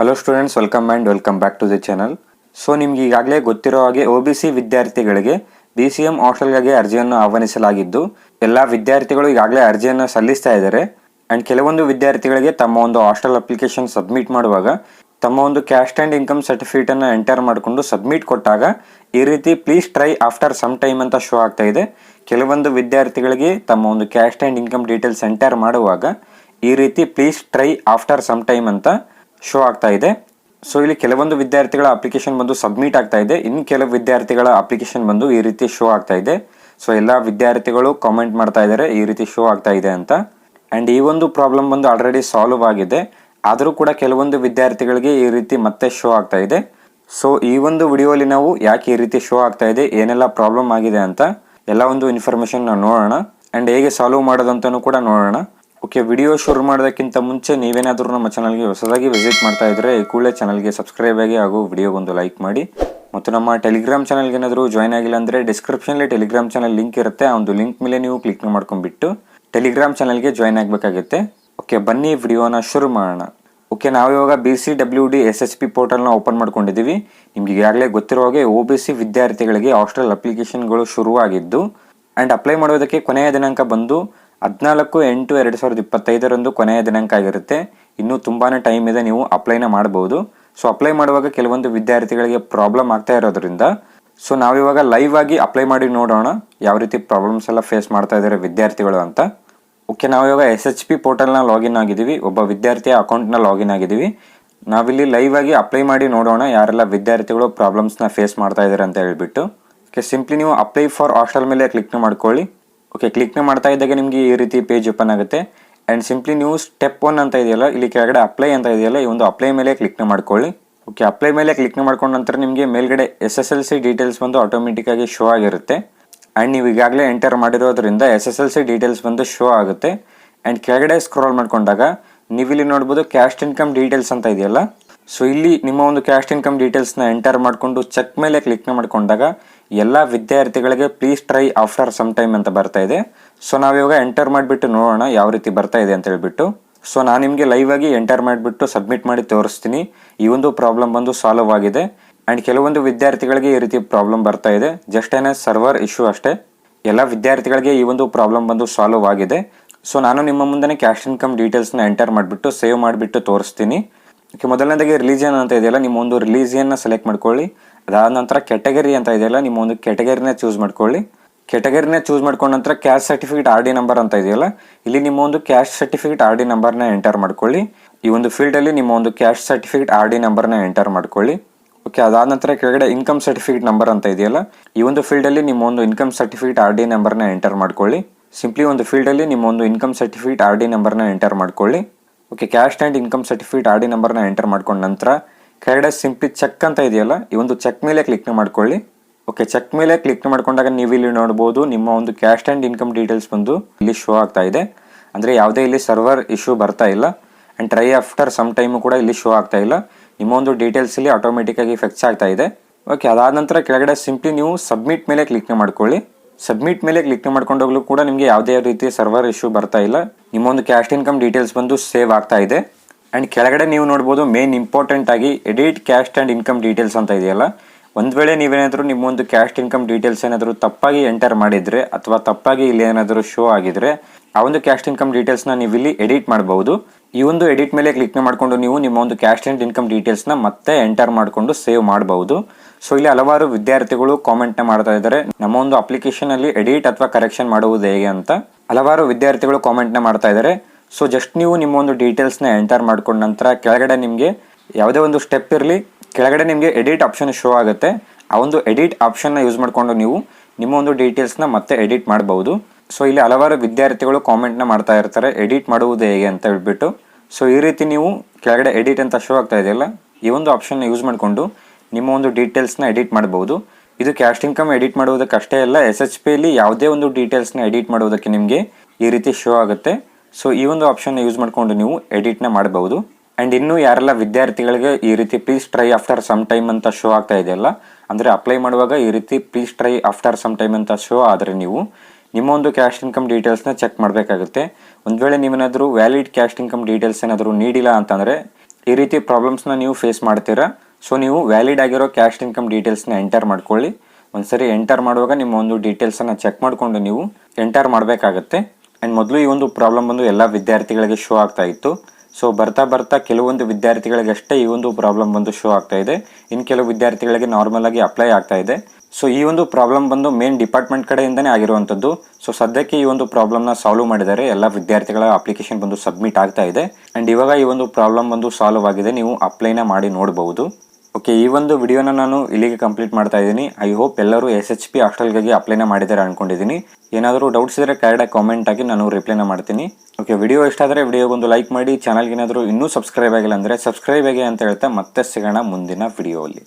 Hello students welcome and welcome back to the channel so ನಿಮ್ಗೆ ಈಗಾಗಲೇ ಗೊತ್ತಿರೋ ಹಾಗೆ ಒ ಬಿ ಸಿ ವಿದ್ಯಾರ್ಥಿಗಳಿಗೆ ಬಿ ಸಿ ಎಂ ಹಾಸ್ಟೆಲ್ಗಾಗಿ ಅರ್ಜಿಯನ್ನು ಆಹ್ವಾನಿಸಲಾಗಿದ್ದು, ಎಲ್ಲ ವಿದ್ಯಾರ್ಥಿಗಳು ಈಗಾಗಲೇ ಅರ್ಜಿಯನ್ನು ಸಲ್ಲಿಸ್ತಾ ಇದ್ದಾರೆ. ಆ್ಯಂಡ್ ಕೆಲವೊಂದು ವಿದ್ಯಾರ್ಥಿಗಳಿಗೆ ತಮ್ಮ ಒಂದು ಹಾಸ್ಟೆಲ್ ಅಪ್ಲಿಕೇಶನ್ ಸಬ್ಮಿಟ್ ಮಾಡುವಾಗ, ತಮ್ಮ ಒಂದು ಕ್ಯಾಶ್ ಆ್ಯಂಡ್ ಇನ್ಕಮ್ ಸರ್ಟಿಫಿಕೇಟನ್ನು ಎಂಟರ್ ಮಾಡಿಕೊಂಡು ಸಬ್ಮಿಟ್ ಕೊಟ್ಟಾಗ, ಈ ರೀತಿ please try after some time ಅಂತ ಶೋ ಆಗ್ತಾ ಇದೆ. ಕೆಲವೊಂದು ವಿದ್ಯಾರ್ಥಿಗಳಿಗೆ ತಮ್ಮ ಒಂದು caste and income details enter ಮಾಡುವಾಗ, ಈ ರೀತಿ please try after some time ಅಂತ ಶೋ ಆಗ್ತಾ ಇದೆ. ಸೊ ಇಲ್ಲಿ ಕೆಲವೊಂದು ವಿದ್ಯಾರ್ಥಿಗಳ ಅಪ್ಲಿಕೇಶನ್ ಬಂದು ಸಬ್ಮಿಟ್ ಆಗ್ತಾ ಇದೆ. ಇನ್ನು ಕೆಲವು ವಿದ್ಯಾರ್ಥಿಗಳ ಅಪ್ಲಿಕೇಶನ್ ಬಂದು ಈ ರೀತಿ ಶೋ ಆಗ್ತಾ ಇದೆ. ಸೊ ಎಲ್ಲ ವಿದ್ಯಾರ್ಥಿಗಳು ಕಾಮೆಂಟ್ ಮಾಡ್ತಾ ಇದ್ದಾರೆ, ಈ ರೀತಿ ಶೋ ಆಗ್ತಾ ಇದೆ ಅಂತ. ಆ್ಯಂಡ್ ಈ ಒಂದು ಪ್ರಾಬ್ಲಮ್ ಬಂದು ಆಲ್ರೆಡಿ ಸಾಲ್ವ್ ಆಗಿದೆ. ಆದರೂ ಕೂಡ ಕೆಲವೊಂದು ವಿದ್ಯಾರ್ಥಿಗಳಿಗೆ ಈ ರೀತಿ ಮತ್ತೆ ಶೋ ಆಗ್ತಾ ಇದೆ. ಸೊ ಈ ಒಂದು ವಿಡಿಯೋಲಿ ನಾವು ಯಾಕೆ ಈ ರೀತಿ ಶೋ ಆಗ್ತಾ ಇದೆ, ಏನೆಲ್ಲ ಪ್ರಾಬ್ಲಮ್ ಆಗಿದೆ ಅಂತ, ಎಲ್ಲ ಒಂದು ಇನ್ಫಾರ್ಮೇಶನ್ ನಾವು ನೋಡೋಣ. ಆ್ಯಂಡ್ ಹೇಗೆ ಸಾಲ್ವ್ ಮಾಡೋದಂತನೂ ಕೂಡ ನೋಡೋಣ. ಓಕೆ, ವಿಡಿಯೋ ಶುರು ಮಾಡೋದಕ್ಕಿಂತ ಮುಂಚೆ ನೀವೇನಾದರೂ ನಮ್ಮ ಚಾನಲ್ಗೆ ಹೊಸದಾಗಿ ವಿಸಿಟ್ ಮಾಡ್ತಾ ಇದ್ರೆ ಕೂಡಲೇ ಚಾನಲ್ಗೆ ಸಬ್ಸ್ಕ್ರೈಬ್ ಆಗಿ ಹಾಗೂ ವಿಡಿಯೋಗೊಂದು ಲೈಕ್ ಮಾಡಿ. ಮತ್ತು ನಮ್ಮ ಟೆಲಿಗ್ರಾಮ್ ಚಾನಲ್ಗೆ ಏನಾದರೂ ಜಾಯ್ನ್ ಆಗಿಲ್ಲ ಅಂದರೆ ಡಿಸ್ಕ್ರಿಪ್ಷನಲ್ಲಿ ಟೆಲಿಗ್ರಾಮ್ ಚಾನಲ್ ಲಿಂಕ್ ಇರುತ್ತೆ. ಆ ಒಂದು ಲಿಂಕ್ ಮೇಲೆ ನೀವು ಕ್ಲಿಕ್ ಮಾಡ್ಕೊಂಡ್ಬಿಟ್ಟು ಟೆಲಿಗ್ರಾಮ್ ಚಾನಲ್ಗೆ ಜಾಯ್ನ್ ಆಗಬೇಕಾಗುತ್ತೆ. ಓಕೆ, ಬನ್ನಿ, ವಿಡಿಯೋನ ಶುರು ಮಾಡೋಣ. ಓಕೆ, ನಾವು ಇವಾಗ B C W D S S P ಪೋರ್ಟಲ್ನ open ಮಾಡ್ಕೊಂಡಿದ್ದೀವಿ. ನಿಮ್ಗೆ ಈಗಾಗಲೇ ಗೊತ್ತಿರೋ ಹಾಗೆ ಓ ಬಿ ಸಿ ವಿದ್ಯಾರ್ಥಿಗಳಿಗೆ ಹಾಸ್ಟೆಲ್ ಅಪ್ಲಿಕೇಶನ್ಗಳು ಶುರುವಾಗಿದ್ದು ಆ್ಯಂಡ್ ಅಪ್ಲೈ ಮಾಡೋದಕ್ಕೆ ಕೊನೆಯ ದಿನಾಂಕ ಬಂದು ಹದಿನಾಲ್ಕು, ಎಂಟು, ಎರಡು ಸಾವಿರದ ಇಪ್ಪತ್ತೈದರಂದು ಕೊನೆಯ ದಿನಾಂಕ ಆಗಿರುತ್ತೆ. ಇನ್ನೂ ತುಂಬಾ ಟೈಮ್ ಇದೆ, ನೀವು ಅಪ್ಲೈನ ಮಾಡ್ಬೋದು. ಸೊ ಅಪ್ಲೈ ಮಾಡುವಾಗ ಕೆಲವೊಂದು ವಿದ್ಯಾರ್ಥಿಗಳಿಗೆ ಪ್ರಾಬ್ಲಮ್ ಆಗ್ತಾ ಇರೋದ್ರಿಂದ ಸೊ ನಾವಿವಾಗ ಲೈವ್ ಆಗಿ ಅಪ್ಲೈ ಮಾಡಿ ನೋಡೋಣ, ಯಾವ ರೀತಿ ಪ್ರಾಬ್ಲಮ್ಸ್ ಎಲ್ಲ ಫೇಸ್ ಮಾಡ್ತಾ ಇದ್ದಾರೆ ವಿದ್ಯಾರ್ಥಿಗಳು ಅಂತ. ಓಕೆ ನಾವು ಇವಾಗ ಎಸ್ ಎಚ್ ಪಿ ಪೋರ್ಟಲ್ನ ಲಾಗಿನ್ ಆಗಿದ್ದೀವಿ. ಒಬ್ಬ ವಿದ್ಯಾರ್ಥಿಯ ಅಕೌಂಟ್ನ ಲಾಗಿನ್ ಆಗಿದ್ದೀವಿ. ನಾವಿಲ್ಲಿ ಲೈವ್ ಆಗಿ ಅಪ್ಲೈ ಮಾಡಿ ನೋಡೋಣ, ಯಾರೆಲ್ಲ ವಿದ್ಯಾರ್ಥಿಗಳು ಪ್ರಾಬ್ಲಮ್ಸ್ನ ಫೇಸ್ ಮಾಡ್ತಾ ಇದ್ದಾರೆ ಅಂತ ಹೇಳ್ಬಿಟ್ಟು. ಓಕೆ ಸಿಂಪ್ಲಿ ನೀವು ಅಪ್ಲೈ ಫಾರ್ ಹಾಸ್ಟೆಲ್ ಮೇಲೆ ಕ್ಲಿಕ್ ಮಾಡ್ಕೊಳ್ಳಿ. ಓಕೆ ಕ್ಲಿಕ್ನ ಮಾಡ್ತಾ ಇದ್ದಾಗ ನಿಮಗೆ ಈ ರೀತಿ ಪೇಜ್ ಓಪನ್ ಆಗುತ್ತೆ. ಆ್ಯಂಡ್ ಸಿಂಪ್ಲಿ ನೀವು ಸ್ಟೆಪ್ ಒನ್ ಅಂತ ಇದೆಯಲ್ಲ, ಇಲ್ಲಿ ಕೆಳಗಡೆ ಅಪ್ಲೈ ಅಂತ ಇದೆಯಲ್ಲ, ಈ ಒಂದು ಅಪ್ಲೈ ಮೇಲೆ ಕ್ಲಿಕ್ನ ಮಾಡ್ಕೊಳ್ಳಿ. ಓಕೆ ಅಪ್ಲೈ ಮೇಲೆ ಕ್ಲಿಕ್ನ ಮಾಡ್ಕೊಂಡ ನಂತರ ನಿಮಗೆ ಮೇಲ್ಗಡೆ S S L C details ಬಂದು ಆಟೋಮೆಟಿಕ್ಕಾಗಿ ಶೋ ಆಗಿರುತ್ತೆ. ಆ್ಯಂಡ್ ನೀವು ಈಗಾಗಲೇ ಎಂಟರ್ ಮಾಡಿರೋದ್ರಿಂದ S S L C details ಬಂದು ಶೋ ಆಗುತ್ತೆ. ಆ್ಯಂಡ್ ಕೆಳಗಡೆ ಸ್ಕ್ರಾಲ್ ಮಾಡ್ಕೊಂಡಾಗ ನೀವಿಲ್ಲಿ ನೋಡ್ಬೋದು ಕ್ಯಾಶ್ ಇನ್ಕಮ್ ಡೀಟೇಲ್ಸ್ ಅಂತ ಇದೆಯಲ್ಲ. ಸೊ ಇಲ್ಲಿ ನಿಮ್ಮ ಒಂದು ಕ್ಯಾಸ್ಟ್ ಇನ್ಕಮ್ ಡೀಟೇಲ್ಸ್ನ ಎಂಟರ್ ಮಾಡಿಕೊಂಡು ಚೆಕ್ ಮೇಲೆ ಕ್ಲಿಕ್ನ ಮಾಡ್ಕೊಂಡಾಗ ಎಲ್ಲ ವಿದ್ಯಾರ್ಥಿಗಳಿಗೆ please try after some time ಅಂತ ಬರ್ತಾ ಇದೆ. ಸೊ ನಾವಿವಾಗ ಎಂಟರ್ ಮಾಡಿಬಿಟ್ಟು ನೋಡೋಣ ಯಾವ ರೀತಿ ಬರ್ತಾ ಇದೆ ಅಂತ ಹೇಳ್ಬಿಟ್ಟು. ಸೊ ನಾನು ನಿಮಗೆ ಲೈವ್ ಆಗಿ ಎಂಟರ್ ಮಾಡಿಬಿಟ್ಟು ಸಬ್ಮಿಟ್ ಮಾಡಿ ತೋರಿಸ್ತೀನಿ. ಈ ಒಂದು ಪ್ರಾಬ್ಲಮ್ ಬಂದು ಸಾಲ್ವ್ ಆಗಿದೆ. ಆ್ಯಂಡ್ ಕೆಲವೊಂದು ವಿದ್ಯಾರ್ಥಿಗಳಿಗೆ ಈ ರೀತಿ ಪ್ರಾಬ್ಲಮ್ ಬರ್ತಾ ಇದೆ. ಜಸ್ಟ್ ಏನೇ ಸರ್ವರ್ ಇಶ್ಯೂ ಅಷ್ಟೇ. ಎಲ್ಲ ವಿದ್ಯಾರ್ಥಿಗಳಿಗೆ ಈ ಒಂದು ಪ್ರಾಬ್ಲಮ್ ಬಂದು ಸಾಲ್ವ್ ಆಗಿದೆ. ಸೊ ನಾನು ನಿಮ್ಮ ಮುಂದೆ ಕ್ಯಾಶ್ ಇನ್ಕಮ್ ಡೀಟೇಲ್ಸ್ನ ಎಂಟರ್ ಮಾಡಿಬಿಟ್ಟು ಸೇವ್ ಮಾಡಿಬಿಟ್ಟು ತೋರಿಸ್ತೀನಿ. ಓಕೆ ಮೊದಲನೇದಾಗಿ ರಿಲೀಜಿಯನ್ ಅಂತ ಇದೆಯಲ್ಲ, ನಿಮ್ಮ ಒಂದು ರಿಲೀಜಿಯನ್ನ ಸೆಲೆಕ್ಟ್ ಮಾಡ್ಕೊಳ್ಳಿ. ಅದಾದ ನಂತರ ಕೆಟಗರಿ ಅಂತ ಇದೆಯಲ್ಲ ನಿಮ್ಮ ಒಂದು ಕೆಟಗರಿನೇ ಚೂಸ್ ಮಾಡ್ಕೊಳ್ಳಿ. ಕೆಟಗರಿನೇ ಚೂಸ್ ಮಾಡ್ಕೊಂಡ ನಂತರ caste certificate R D number ಅಂತ ಇದೆಯಲ್ಲ, ಇಲ್ಲಿ ನಿಮ್ಮ ಒಂದು ಕ್ಯಾಶ್ ಸರ್ಟಿಫಿಕೇಟ್ ಆರ್ ಡಿ ನಂಬರ್ನ ಎಂಟರ್ ಮಾಡ್ಕೊಳ್ಳಿ. ಈ ಒಂದು ಫೀಲ್ಡಲ್ಲಿ ನಿಮ್ಮ ಒಂದು ಕ್ಯಾಶ್ ಸರ್ಟಿಫಿಕೇಟ್ ಆರ್ ಡಿ ನಂಬರ್ನ ಎಂಟರ್ ಮಾಡ್ಕೊಳ್ಳಿ. ಓಕೆ ಅದಾದ ನಂತರ ಕೆಳಗಡೆ ಇನ್ಕಮ್ ಸರ್ಟಿಫಿಕೇಟ್ ನಂಬರ್ ಅಂತ ಇದೆಯಲ್ಲ, ಈ ಒಂದು ಫೀಲ್ಡಲ್ಲಿ ನಿಮ್ಮ ಒಂದು ಇನ್ಕಮ್ ಸರ್ಟಿಫಿಕೇಟ್ ಆರ್ ಡಿ ನಂಬರ್ನ ಎಂಟರ್ ಮಾಡ್ಕೊಳ್ಳಿ. ಸಿಂಪ್ಲಿ ಒಂದು ಫೀಲ್ಡಲ್ಲಿ ನಿಮ್ಮ ಒಂದು ಇನ್ಕಮ್ ಸರ್ಟಿಫಿಕೇಟ್ ಆರ್ ಡಿ ನಂಬರ್ನ ಎಂಟರ್ ಮಾಡ್ಕೊಳ್ಳಿ. Okay caste and income certificate R D ನಂಬರ್ನ ಎಂಟರ್ ಮಾಡ್ಕೊಂಡ ನಂತರ ಕೆಳಗಡೆ ಸಿಂಪ್ಲಿ ಚೆಕ್ ಅಂತ ಇದೆಯಲ್ಲ, ಈ ಒಂದು ಚೆಕ್ ಮೇಲೆ ಕ್ಲಿಕ್ ಮಾಡ್ಕೊಳ್ಳಿ. ಓಕೆ ಚೆಕ್ ಮೇಲೆ ಕ್ಲಿಕ್ ಮಾಡ್ಕೊಂಡಾಗ ನೀವು ಇಲ್ಲಿ ನೋಡ್ಬೋದು, ನಿಮ್ಮ ಒಂದು ಕ್ಯಾಶ್ ಆ್ಯಂಡ್ ಇನ್ಕಮ್ ಡೀಟೇಲ್ಸ್ ಬಂದು ಇಲ್ಲಿ ಶೋ ಆಗ್ತಾ ಇದೆ. ಅಂದರೆ ಯಾವುದೇ ಇಲ್ಲಿ ಸರ್ವರ್ ಇಶ್ಯೂ ಬರ್ತಾ ಇಲ್ಲ. And try after some time ಕೂಡ ಇಲ್ಲಿ ಶೋ ಆಗ್ತಾ ಇಲ್ಲ. ನಿಮ್ಮ ಒಂದು ಡೀಟೇಲ್ಸ್ ಇಲ್ಲಿ ಆಟೋಮೆಟಿಕ್ ಆಗಿ ಫೆಕ್ಸ್ ಆಗ್ತಾ ಇದೆ. ಓಕೆ ಅದಾದ ನಂತರ ಕೆಳಗಡೆ ಸಿಂಪ್ಲಿ ನೀವು ಸಬ್ಮಿಟ್ ಮೇಲೆ ಕ್ಲಿಕ್ ಮಾಡ್ಕೊಳ್ಳಿ. ಸಬ್ಮಿಟ್ ಮೇಲೆ ಕ್ಲಿಕ್ ಮಾಡ್ಕೊಂಡೋಗ್ಲೂ ಕೂಡ ನಿಮಗೆ ಯಾವುದೇ ರೀತಿಯ ಸರ್ವರ್ ಇಶ್ಯೂ ಬರ್ತಾ ಇಲ್ಲ. ನಿಮ್ಮ ಒಂದು ಕ್ಯಾಶ್ ಇನ್ಕಮ್ ಡೀಟೇಲ್ಸ್ ಬಂದು ಸೇವ್ ಆಗ್ತಾ ಇದೆ. ಆ್ಯಂಡ್ ಕೆಳಗಡೆ ನೀವು ನೋಡ್ಬೋದು ಮೇನ್ ಇಂಪಾರ್ಟೆಂಟ್ ಆಗಿ edit caste and income details ಅಂತ ಇದೆಯಲ್ಲ? ಒಂದು ವೇಳೆ ನೀವೇನಾದರೂ ನಿಮ್ಮ ಒಂದು ಕ್ಯಾಸ್ಟ್ ಇನ್ಕಮ್ ಡೀಟೇಲ್ಸ್ ಏನಾದರೂ ತಪ್ಪಾಗಿ ಎಂಟರ್ ಮಾಡಿದರೆ ಅಥವಾ ತಪ್ಪಾಗಿ ಇಲ್ಲಿ ಏನಾದರೂ ಶೋ ಆಗಿದ್ರೆ, ಆ ಒಂದು ಕ್ಯಾಶ್ ಇನ್ಕಮ್ ಡೀಟೇಲ್ಸ್ನ ನೀವು ಇಲ್ಲಿ ಎಡಿಟ್ ಮಾಡಬಹುದು ಈ ಒಂದು ಎಡಿಟ್ ಮೇಲೆ ಕ್ಲಿಕ್ ಮಾಡಿಕೊಂಡು ನೀವು ನಿಮ್ಮ ಒಂದು ಕ್ಯಾಶ್ ಆ್ಯಂಡ್ ಇನ್ಕಮ್ ಡೀಟೇಲ್ಸ್ನ ಮತ್ತೆ ಎಂಟರ್ ಮಾಡಿಕೊಂಡು ಸೇವ್ ಮಾಡಬಹುದು ಸೊ ಇಲ್ಲಿ ಹಲವಾರು ವಿದ್ಯಾರ್ಥಿಗಳು ಕಾಮೆಂಟ್ನ ಮಾಡ್ತಾ ಇದ್ದಾರೆ. ನಮ್ಮ ಒಂದು ಅಪ್ಲಿಕೇಶನ್ ಅಲ್ಲಿ ಎಡಿಟ್ ಅಥವಾ ಕರೆಕ್ಷನ್ ಮಾಡುವುದು ಹೇಗೆ ಅಂತ ಹಲವಾರು ವಿದ್ಯಾರ್ಥಿಗಳು ಕಾಮೆಂಟ್ನ ಮಾಡ್ತಾ ಇದ್ದಾರೆ. ಸೊ ಜಸ್ಟ್ ನೀವು ನಿಮ್ಮ ಒಂದು ಡೀಟೇಲ್ಸ್ನ ಎಂಟರ್ ಮಾಡ್ಕೊಂಡ ನಂತರ ಕೆಳಗಡೆ ನಿಮಗೆ ಯಾವುದೇ ಒಂದು ಸ್ಟೆಪ್ ಇರಲಿ, ಕೆಳಗಡೆ ನಿಮಗೆ ಎಡಿಟ್ ಆಪ್ಷನ್ ಶೋ ಆಗುತ್ತೆ. ಆ ಒಂದು ಎಡಿಟ್ ಆಪ್ಷನ್ನ ಯೂಸ್ ಮಾಡಿಕೊಂಡು ನೀವು ನಿಮ್ಮ ಒಂದು ಡೀಟೇಲ್ಸ್ನ ಮತ್ತೆ ಎಡಿಟ್ ಮಾಡಬಹುದು ಸೊ ಇಲ್ಲಿ ಹಲವಾರು ವಿದ್ಯಾರ್ಥಿಗಳು ಕಾಮೆಂಟ್ನ ಮಾಡ್ತಾ ಇರ್ತಾರೆ ಎಡಿಟ್ ಮಾಡುವುದು ಹೇಗೆ ಅಂತ ಹೇಳ್ಬಿಟ್ಟು. ಸೊ ಈ ರೀತಿ ನೀವು ಕೆಳಗಡೆ ಎಡಿಟ್ ಅಂತ ಶೋ ಆಗ್ತಾ ಇದೆಯಲ್ಲ, ಈ ಒಂದು ಆಪ್ಷನ್ನ ಯೂಸ್ ಮಾಡಿಕೊಂಡು ನಿಮ್ಮ ಒಂದು ಡೀಟೇಲ್ಸ್ನ ಎಡಿಟ್ ಮಾಡಬಹುದು ಇದು ಕ್ಯಾಸ್ಟ್ ಇನ್ಕಮ್ ಎಡಿಟ್ ಮಾಡುವುದಕ್ಕೆ ಅಷ್ಟೇ ಅಲ್ಲ ಎಸ್ ಎಚ್ ಪಿಯಲ್ಲಿ ಯಾವುದೇ ಒಂದು ಡೀಟೇಲ್ಸ್ನ ಎಡಿಟ್ ಮಾಡುವುದಕ್ಕೆ ನಿಮಗೆ ಈ ರೀತಿ ಶೋ ಆಗುತ್ತೆ. ಸೊ ಈ ಒಂದು ಆಪ್ಷನ್ನ ಯೂಸ್ ಮಾಡಿಕೊಂಡು ನೀವು ಎಡಿಟ್ನ ಮಾಡಬಹುದು. ಆ್ಯಂಡ್ ಇನ್ನೂ ಯಾರೆಲ್ಲ ವಿದ್ಯಾರ್ಥಿಗಳಿಗೆ ಈ ರೀತಿ please try after some time ಅಂತ ಶೋ ಆಗ್ತಾ ಇದೆಯಲ್ಲ ಅಂದರೆ ಅಪ್ಲೈ ಮಾಡುವಾಗ ಈ ರೀತಿ please try after some time ಅಂತ ಶೋ ಆದರೆ ನೀವು ನಿಮ್ಮ ಒಂದು ಕ್ಯಾಶ್ ಇನ್ಕಮ್ ಡೀಟೇಲ್ಸ್ನ ಚೆಕ್ ಮಾಡಬೇಕಾಗುತ್ತೆ. ಒಂದು ವೇಳೆ ನೀವೇನಾದರೂ ವ್ಯಾಲಿಡ್ ಕ್ಯಾಶ್ ಇನ್ಕಮ್ ಡೀಟೇಲ್ಸ್ ಏನಾದರೂ ನೀಡಿಲ್ಲ ಅಂತಂದರೆ ಈ ರೀತಿ ಪ್ರಾಬ್ಲಮ್ಸ್ನ ನೀವು ಫೇಸ್ ಮಾಡ್ತೀರಾ. ಸೊ ನೀವು ವ್ಯಾಲಿಡ್ ಆಗಿರೋ ಕ್ಯಾಶ್ ಇನ್ಕಮ್ ಡೀಟೇಲ್ಸ್ನ ಎಂಟರ್ ಮಾಡ್ಕೊಳ್ಳಿ. ಒಂದ್ಸರಿ ಎಂಟರ್ ಮಾಡುವಾಗ ನಿಮ್ಮ ಒಂದು ಡೀಟೇಲ್ಸನ್ನು ಚೆಕ್ ಮಾಡಿಕೊಂಡು ನೀವು ಎಂಟರ್ ಮಾಡಬೇಕಾಗತ್ತೆ. ಆ್ಯಂಡ್ ಮೊದಲು ಈ ಒಂದು ಪ್ರಾಬ್ಲಮ್ ಬಂದು ಎಲ್ಲ ವಿದ್ಯಾರ್ಥಿಗಳಿಗೆ ಶೋ ಆಗ್ತಾ ಇತ್ತು. ಸೊ ಬರ್ತಾ ಬರ್ತಾ ಕೆಲವೊಂದು ವಿದ್ಯಾರ್ಥಿಗಳಿಗೆ ಅಷ್ಟೇ ಈ ಒಂದು ಪ್ರಾಬ್ಲಮ್ ಬಂದು ಶೋ ಆಗ್ತಾ ಇದೆ. ಇನ್ನು ಕೆಲವು ವಿದ್ಯಾರ್ಥಿಗಳಿಗೆ ನಾರ್ಮಲ್ ಆಗಿ ಅಪ್ಲೈ ಆಗ್ತಾ ಇದೆ. ಸೊ ಈ ಒಂದು ಪ್ರಾಬ್ಲಮ್ ಬಂದು ಮೇನ್ ಡಿಪಾರ್ಟ್ಮೆಂಟ್ ಕಡೆಯಿಂದನೇ ಆಗಿರುವಂಥದ್ದು. ಸೊ ಸದ್ಯಕ್ಕೆ ಈ ಒಂದು ಪ್ರಾಬ್ಲಮ್ನ ಸಾಲ್ವ್ ಮಾಡಿದ್ದಾರೆ ಎಲ್ಲ ವಿದ್ಯಾರ್ಥಿಗಳ ಅಪ್ಲಿಕೇಶನ್ ಬಂದು ಸಬ್ಮಿಟ್ ಆಗ್ತಾ ಇದೆ. ಆ್ಯಂಡ್ ಇವಾಗ ಈ ಒಂದು ಪ್ರಾಬ್ಲಮ್ ಬಂದು ಸಾಲ್ವ್ ಆಗಿದೆ. ನೀವು ಅಪ್ಲೈನ ಮಾಡಿ ನೋಡಬಹುದು. ಓಕೆ ಈ ಒಂದು ವಿಡಿಯೋನ ನಾನು ಇಲ್ಲಿಗೆ ಕಂಪ್ಲೀಟ್ ಮಾಡ್ತಾ ಇದ್ದೀನಿ. ಐ ಹೋಪ್ ಎಲ್ಲರೂ ಎಸ್ ಎಚ್ ಪಿ ಹಾಸ್ಟೆಲ್ಗಾಗಿ ಅಪ್ಲೈನ ಮಾಡಿದ್ದಾರೆ ಅನ್ಕೊಂಡಿದ್ದೀನಿ. ಏನಾದರೂ ಡೌಟ್ಸ್ ಇದ್ದರೆ ಕರೆಕ್ಟಾಗಿ ಕಾಮೆಂಟ್ ಆಗಿ ನಾನು ರಿಪ್ಲೈನ ಮಾಡ್ತೀನಿ. ಓಕೆ ವಿಡಿಯೋ ಇಷ್ಟ ಆದರೆ ವಿಡಿಯೋಗೊಂದು ಲೈಕ್ ಮಾಡಿ ಚಾನಲ್ಗೆ ಏನಾದರೂ ಇನ್ನೂ ಸಬ್ಸ್ಕ್ರೈಬ್ ಆಗಿಲ್ಲ ಅಂದರೆ ಸಬ್ಸ್ಕ್ರೈಬ್ ಆಗಿ ಅಂತ ಹೇಳ್ತಾ ಮತ್ತೆ ಸಿಗೋಣ ಮುಂದಿನ ವಿಡಿಯೋಲ್ಲಿ